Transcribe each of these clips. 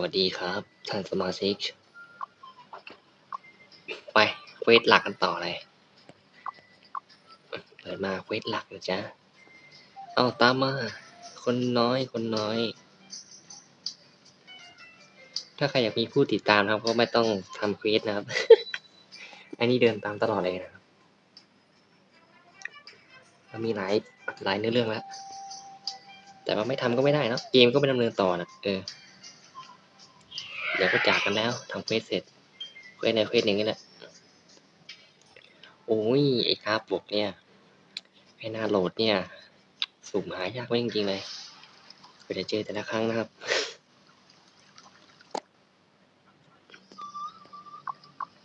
วัสดีครับ ท่านสมาชิก ไปเวสหลักกันต่อเลย เปิดมาเวสหลักนะจ๊ะ เอาตามมา คนน้อยคนน้อย ถ้าใครอยากมีผู้ติดตามครับ ก็ไม่ต้องทำเควสนะครับ อันนี้เดินตามตลอดเลยนะครับมีหลายหลายเนื้อเรื่องแล้วแต่ว่าไม่ทำก็ไม่ได้เนะเกมก็ไม่ดำเนินต่อนะเออ ดี๋ยวก็จากกันแล้วทำเควสเสร็จเควสในเควสอย่างนี้แหละโอ้ยไอ้คาบวกเนี่ยไอ้หน้าโหลดเนี่ย สุ่มหายากมากจริงๆเลยกว่าจะเจอแต่ละครั้งนะครับ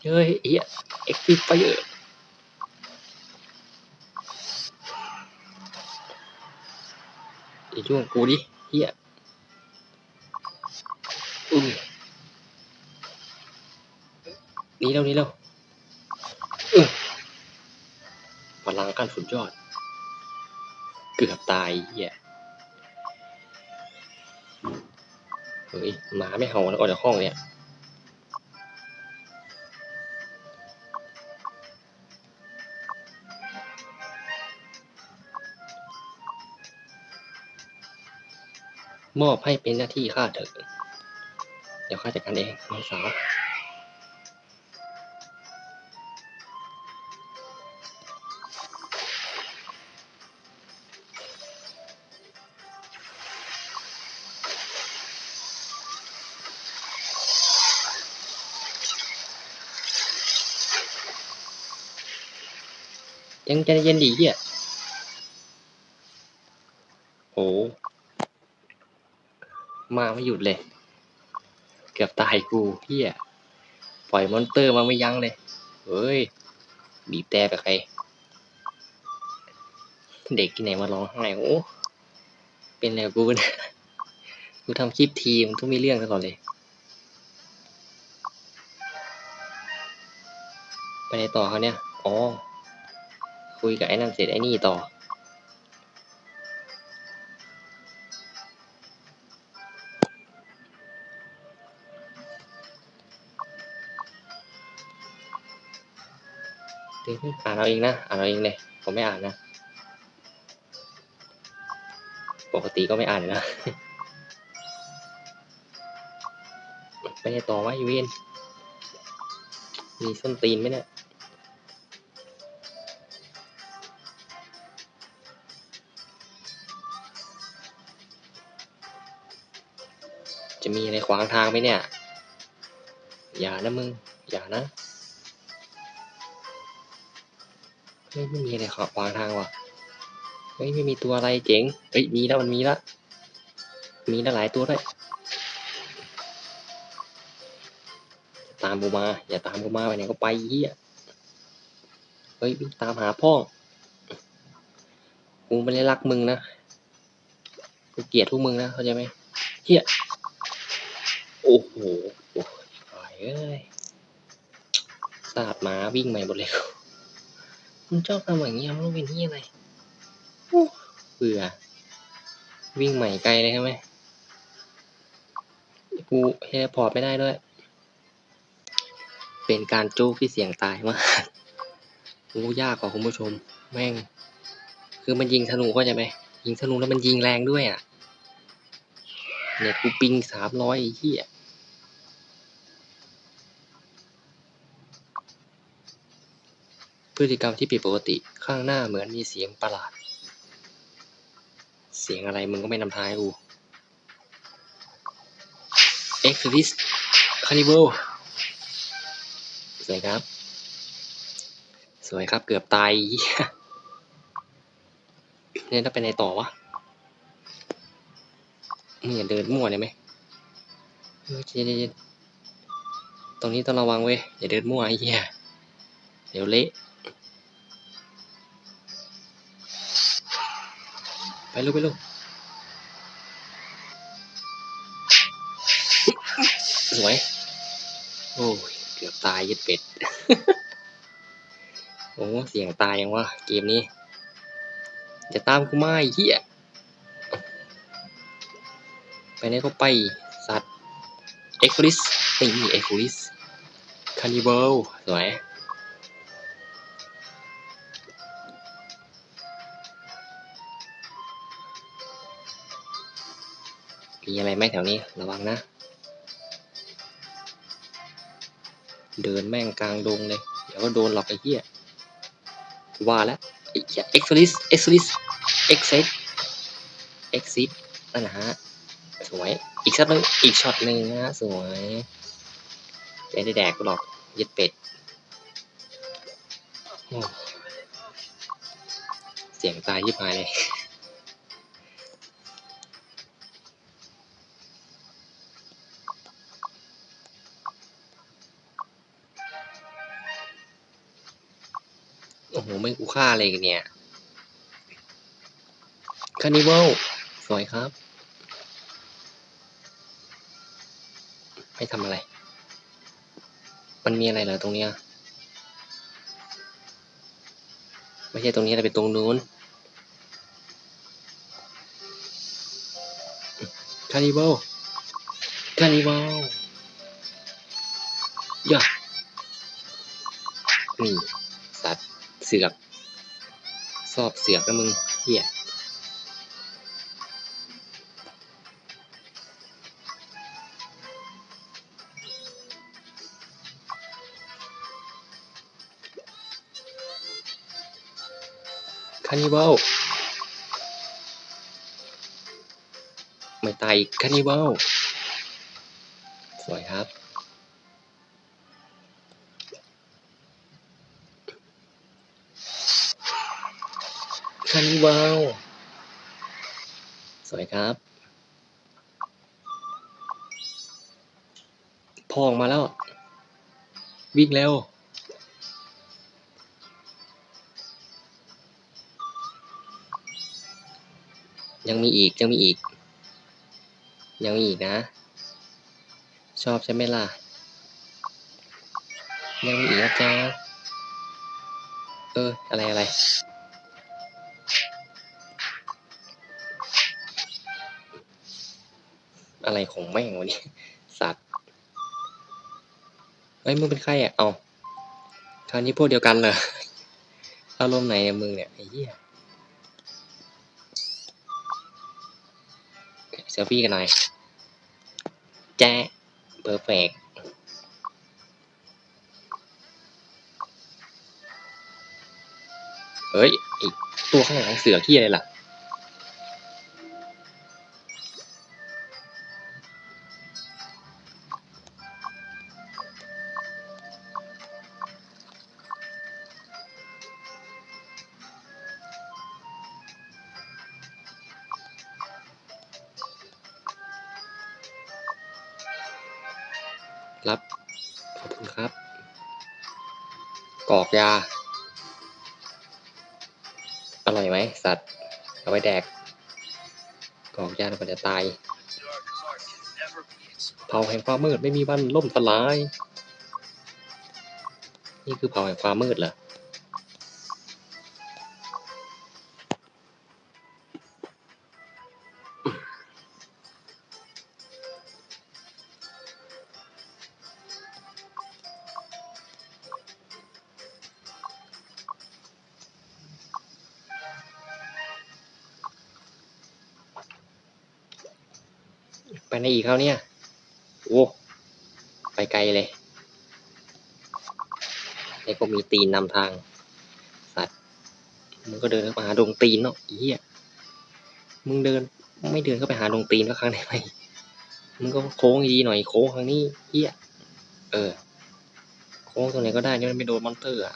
เฮ้ยเฮียเอ็กซ์ฟิไฟเออร์อย่าช่วงกูดิเฮีย นี่แล้วหนี่แล้วอื้อพลังกันสุดยอด เกือบตายเหี้ยเฮ้ยหมาไม่เห่าแล้วออกจากห้องเนี่ยมอบให้เป็นหน้าที่ข้าเถอะ เดี๋ยวข้าจัดการเองน้องสาว ยังใจเย็นดีเฮียโหมาไม่หยุดเลย เกือบตายกูเฮียปล่อยมอนเตอร์มาไม่ยั้งเลย เฮ้ย บีบแต่ไปใคร เด็กที่ไหนมาร้องไห้โอ้เป็นแล้วกูนี่ยกูทำคลิปทีมต้องมีเรื่องตลอดเลย ไปไหนต่อเขาเนี่ย อ๋อ คุยกับไอ้นั่นเสร็จไอ้นี่ต่อ อ่านเอาเองนะ อ่านเอาเองเลย ผมไม่อ่านนะ ปกติก็ไม่อ่านอยู่นะไปไหนต่อวะอีเวนมีส้นตีนไหมเนี่ย จะมีอะไรขวางทางไหมเนี่ย อย่านะมึง อย่านะเฮ้ยไม่มีอะไรขวางทางว่ะเฮ้ยไม่มีตัวอะไรเจ๋งเฮ้ยมีแล้วมันมีละมีแล้วหลายตัวด้วยตามกูมา อย่าตามกูมาไปไหนก็ไปเฮียเฮ้ยวิ่งตามหาพ่อกูไม่ได้รักมึงนะกูเกลียดพวกมึงนะเข้าใจไหมเฮีย โอ้โหโอ้ยตายเอ้ยสาดหมาวิ่งใหม่หมดเลยมันชอบทำอย่างนี้ยมันเป็นที่อะไรเบื่อ วิ่งใหม่ไกลเลยใช่ไหมกูเฮลพอร์ตไม่ได้ด้วย เป็นการโจ๊กที่เสียงตายมากกูยากกว่าคุณผู้ชม แม่ง คือมันยิงธนูเข้าใจไหมยิงธนูแล้วมันยิงแรงด้วยอะ เนี่ยกูปิงสามร้อยไอ้เหี้ย พฤติกรรมที่ผิดปกติข้างหน้าเหมือนมีเสียงประหลาด เสียงอะไรมึงก็ไม่นำทางให้กู e x i s Carnival สวยครับ สวยครับเกือบตายเฮียเนี่ยถ้าไปไหนต่อวะมึงอย่าเดินมั่วได้ไหมเออเย็นตรงนี้ต้องระวังเว้ยอย่าเดินมั่วไอ้เหี้ยเดี๋ยวเละ ไปลูกไปลูกสวย โอ้ย เกือบตายยึดเป็ด โอ้ เสียงตายยังวะ เกมนี้ จะตามกูมาไอ้เหี้ย ไปไหนก็ไป สัตว์ เอ็กซ์ลิสนี่เอ็กซ์ลิสคานิเบิลสวย อะไรไหมแถวนี้ระวังนะ เดินแม่งกลางดงเลย เดี๋ยวก็โดนหลอกไอ้เหี้ยว่าแล้วไอ้เหี้ยเอ็กซ์ลิสเอ็กซ์ลิสเอ็กซ์เซ็เอ็กซินั่นนะฮะสวยอีกช็อตหนึงอีกช็อตหนึ่งนะฮะสวยจะได้แดกหรอกย็ดเป็ดเสียงตายยิบหายเลย โอ้โหไม่กูฆ่าอะไรกันเนี่ยคานิวัลสวยครับ ไม่ทำอะไร มันมีอะไรเหรอตรงเนี้ยไม่ใช่ตรงนี้แต่เป็นตรงนู้นคานิวัลคานิวัล เสือกสอบเสือกนะมึงเหี้ยคานิวัลไม่ตายคานิวัลสวยครับ คานิวัลสวยครับ พอออกมาแล้ว วิ่งเร็วยังมีอีก ยังมีอีก ยังมีอีกนะ ชอบใช่ไหมล่ะ ยังมีอีกนะจ๊ะเออ อะไรอะไร อะไรของแม่งวะนี่สัตว์เฮ้ยมึงเป็นใครอะเอาคราวนี้พวกเดียวกันเหรออารมณ์ไหนเนี่ยมึงเนี่ยไอ้เหี้ยเซลฟี่กันหน่อยแจ๊เพอร์เฟกเฮ้ยอีกตัวข้างหลังเสือขี้อะไรล่ะ อกยา อร่อยไหมสัตว์ เอาไว้แดกกรอกยาแล้วมันจะตาย เผาแห่งความมืดไม่มีวันล่มสลาย นี่คือเผาแห่งความมืดเหรอ ไปไหนอีกแล้วเนี่ย โอ้ไปไกลเลยไอ้พวกมีตีนนำทาง สัตว์ มึงก็เดินเข้ามาหาดงตีนเนาะอ้เหี้ยมึงเดิน ไม่เดินเข้าไปหาดงตีนก็ครั้งได้ไหมมึงก็โค้งดีหน่อยโค้งครั้งนี้เหี้ย เออ โค้งตรงไหนก็ได้นี่มันไม่โดนมอนเตอร์อะ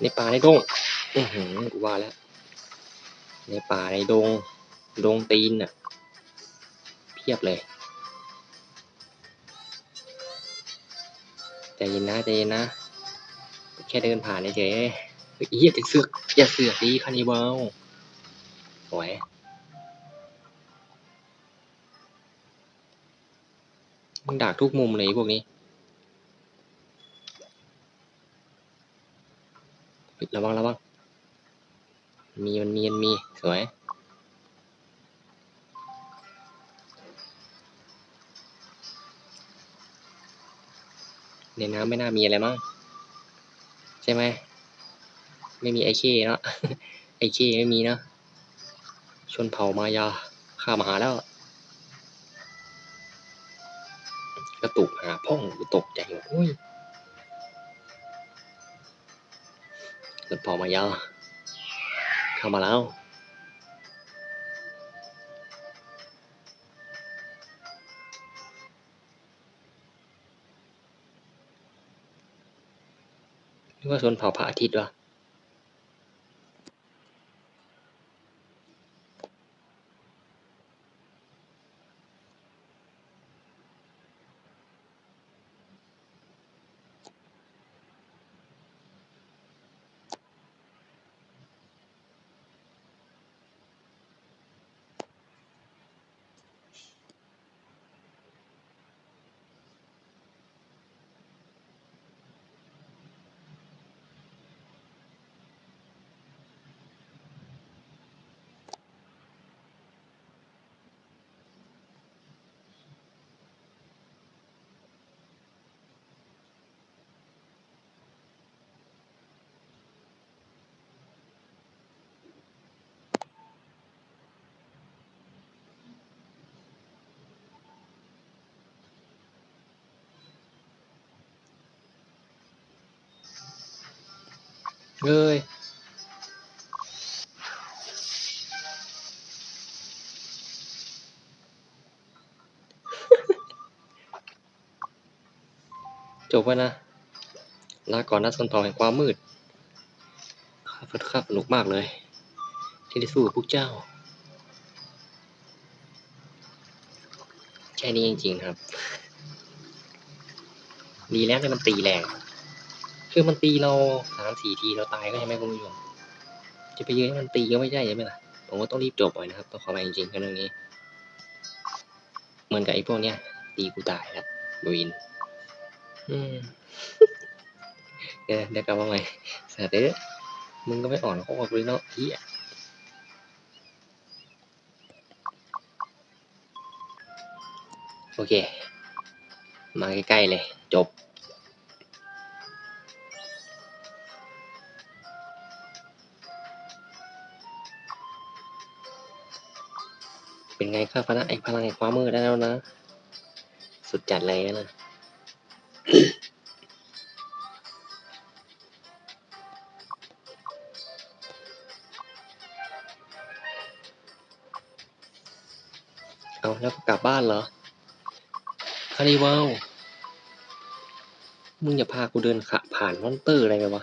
ในป่าในดงอือหือกูว่าแล้ว ในป่าในดง ดงตีนน่ะ เพียบเลยใจเย็นนะใจเย็นนะ แค่เดินผ่านเฉยๆเฮ้ยเหี้ยจะเสือกอย่าเสือกดีคานิบาลสวยมึงดักทุกมุมเลยพวกนี้ ระวังระวังมีมันมีมันมีสวยในน้ำไม่น่ามีอะไรมั้งใช่ไหมไม่มีไอเคเนาะไอเคไม่มีเนาะชนเผ่ามายาข้ามาหาแล้ว กระตุกหาพ่องกูตกใจหมดอุ้ย ชนเผ่ามายาเข้ามาแล้วนึกว่าชนเผาพระอาทิตย์วะ เฮ้ยจบแล้วนะ ลาก่อนนะชนเผ่าแห่งความมืด ข้าพข้าสนุกมากเลย ที่ได้สู้กับพวกเจ้า แค่นี้จริงๆครับ ดีแล้วที่มันตีแรง คือมันตีเราสามสี่ทีเราตายก็ใช่ไหมคุณผู้ชมจะไปยืนให้มันตีก็ไม่ใช่ใช่ไหมล่ะผมก็ต้องรีบจบไปนะครับต้องขอไปจริงๆกับเรื่องนี้ เหมือนกับไอ้พวกเนี้ยตีกูตายแล้ววินอืมเดี๋ยวเดี๋ยวกลับมาใหม่สาเต้มึงก็ไม่อ่อนข้อเลยเนาะเฮียโอเค มาใกล้ๆเลย จบ เป็นไงครับพลังไอ้พลังแห่งความมืดได้แล้วนะ สุดจัดเลยนะเอาแล้วก็กลับบ้านเหรอคาริวาวมึงอย่าพากูเดินขะผ่านมอนเตอร์อะไรไปวะ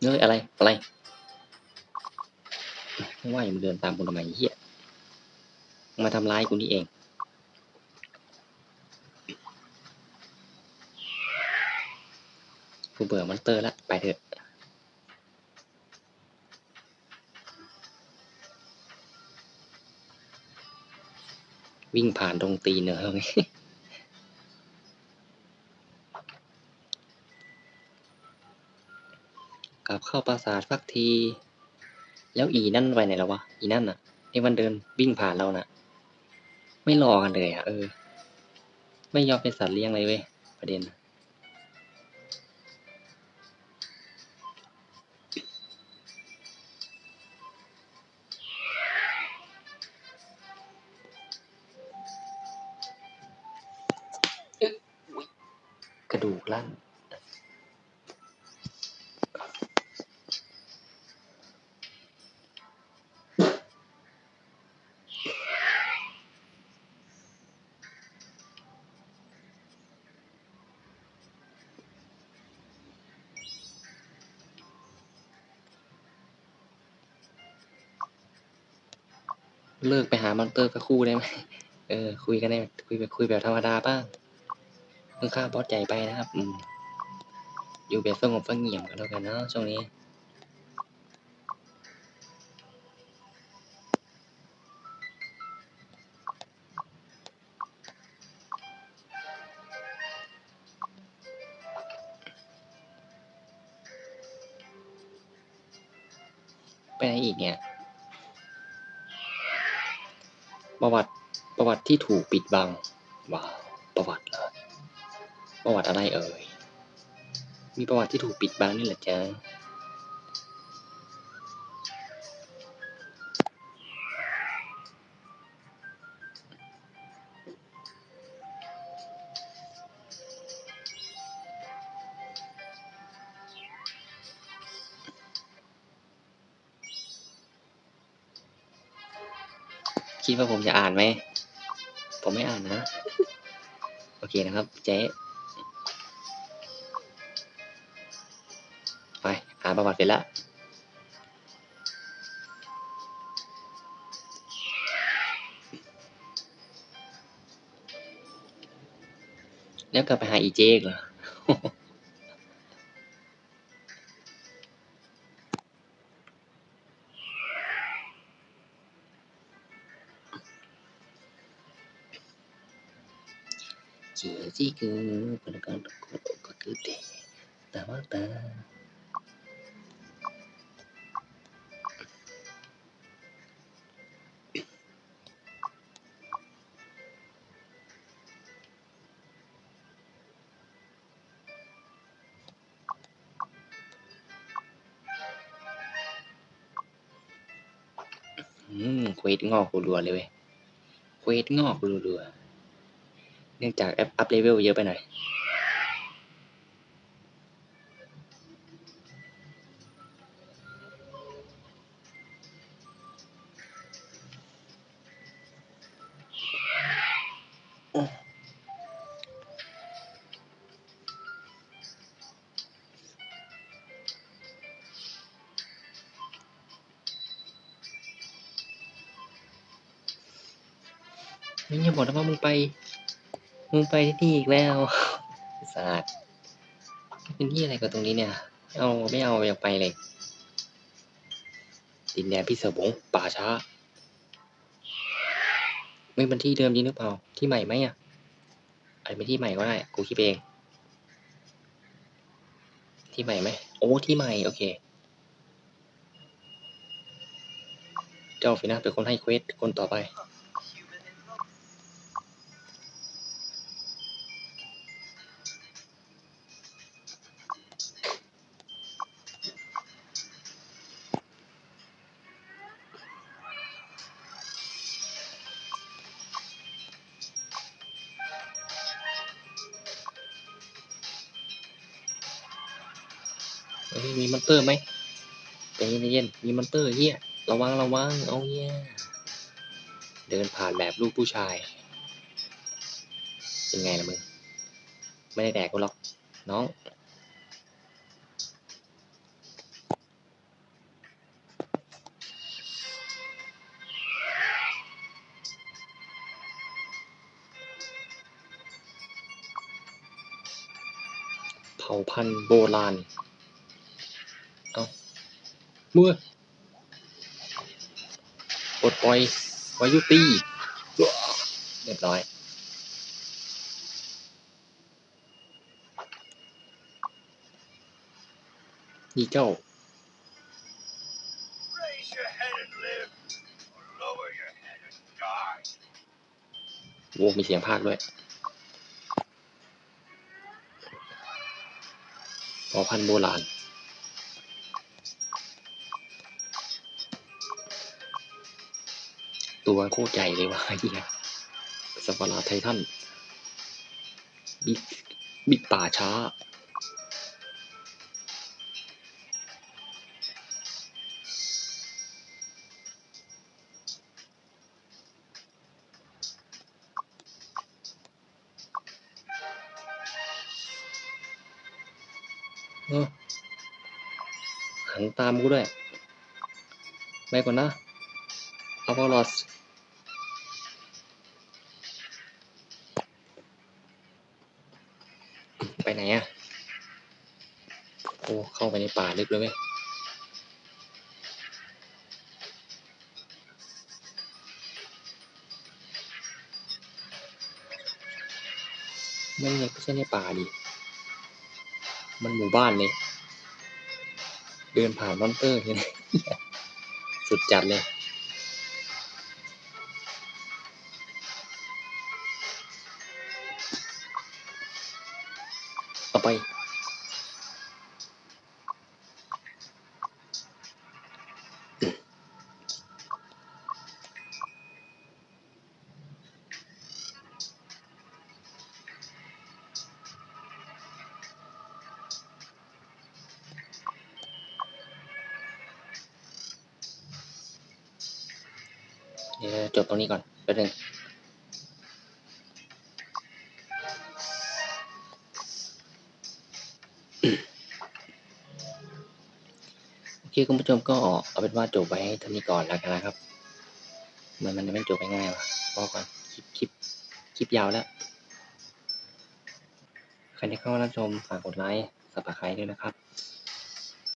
เฮ้ยอะไร อะไร ไม่ว่าอย่ามาเดินตามกูทำไมเฮียมาทำร้ายกูนี่เอง กูเบื่อมอนเตอร์ละไปเถอะวิ่งผ่านตรงตีนเนอะกลับเข้าปราสาทสักที แล้วอีนั่นไปไหนแล้ววะ อีนั่นน่ะที่มันเดินวิ่งผ่านเราน่ะ ไม่รอกันเลยอะเออ ไม่ยอมเป็นสัตว์เลี้ยงเลยเว้ยประเด็น เลิกไปหามอนเตอร์กับคู่ได้ไหมเออ คุยกันได้คุยแบบคุยแบบธรรมดาบ้างเพิ่งฆ่าบอสใหญ่ไปนะครับ อืมอยู่แบบสงบเสงี่ยมกันแล้วกันเนาะช่วงนี้ ประวัติประวัติที่ถูกปิดบังว้าประวัติเหรอประวัติอะไรเอ่ยมีประวัติที่ถูกปิดบังนี่แหละจ้า คิดว่าผมจะอ่านไหม ผมไม่อ่านนะ โอเคนะครับ เจ๊ไปอ่านประวัติเสร็จแล้วแล้วกลับไปหาอีเจ๊กเหรอ อืมเควสงอกรัวๆเลยเว้ยเควสงอกรัวๆ เนื่องจากแอปอัพเลเวลเยอะไปหน่อยมึงอย่าบอกนะว่ามึงไป มึงไปที่นี่อีกแล้วสาดเป็นที่อะไรกับตรงนี้เนี่ย เอาไม่เอาอยากไปเลย ดินแดนพี่เสือบงป่าช้าไม่เป็นที่เดิมจริงหรือเปล่า ที่ใหม่ไหมอะอาจจะเป็นที่ใหม่ก็ได้ กูคิดเอง ที่ใหม่ไหม โอ้ ที่ใหม่ โอเค เจ้าฟินะเป็นคนให้เควสคนต่อไป เฮ้ยมีมอนเตอร์ไหมใจเย็นใจเย็นมีมอนเตอร์เฮียระวังระวังเอาเฮียเดินผ่านแบบลูกผู้ชายเป็นไงล่ะมึงไม่ได้แดกกูหรอกน้องเผ่าพันธุ์โบราณ เอาเมื่อปลดปล่อยวายุตีเรียบร้อยนี่เจ้า Raise your head and live, or lower your head and die. โว้มีเสียงภาคด้วยเผ่าพันธุ์โบราณ ตัวโคตรใหญ่เลยว่ะไอ้เหี้ยสัตว์ประหลาดไททันบิ๊กบิ๊กป่าช้าเออหันตามกูด้วยไปก่อนนะอพอลอส ไปไหนอะโอ้เข้าไปในป่าลึกเลยเว้ยไม่ไม่ใช่ในป่าดิ มันหมู่บ้านเลย เดินผ่านมอนเตอร์เนี่ยสุดจัดเลย ไปเดี๋ยวจบตรงนี้ก่อนแป๊บนึง อคุณผู้ชมก็เอาเป็นว่าจบไว้เท่านี้ก่อนแล้วกันนะครับเหมือนมันไม่จบง่ายๆว่ะบอกก่อนคลิปคลิปคลิปยาวแล้วใครที่เข้ามารับชมฝากกดไลค์สับสไครต์ด้วยนะครับ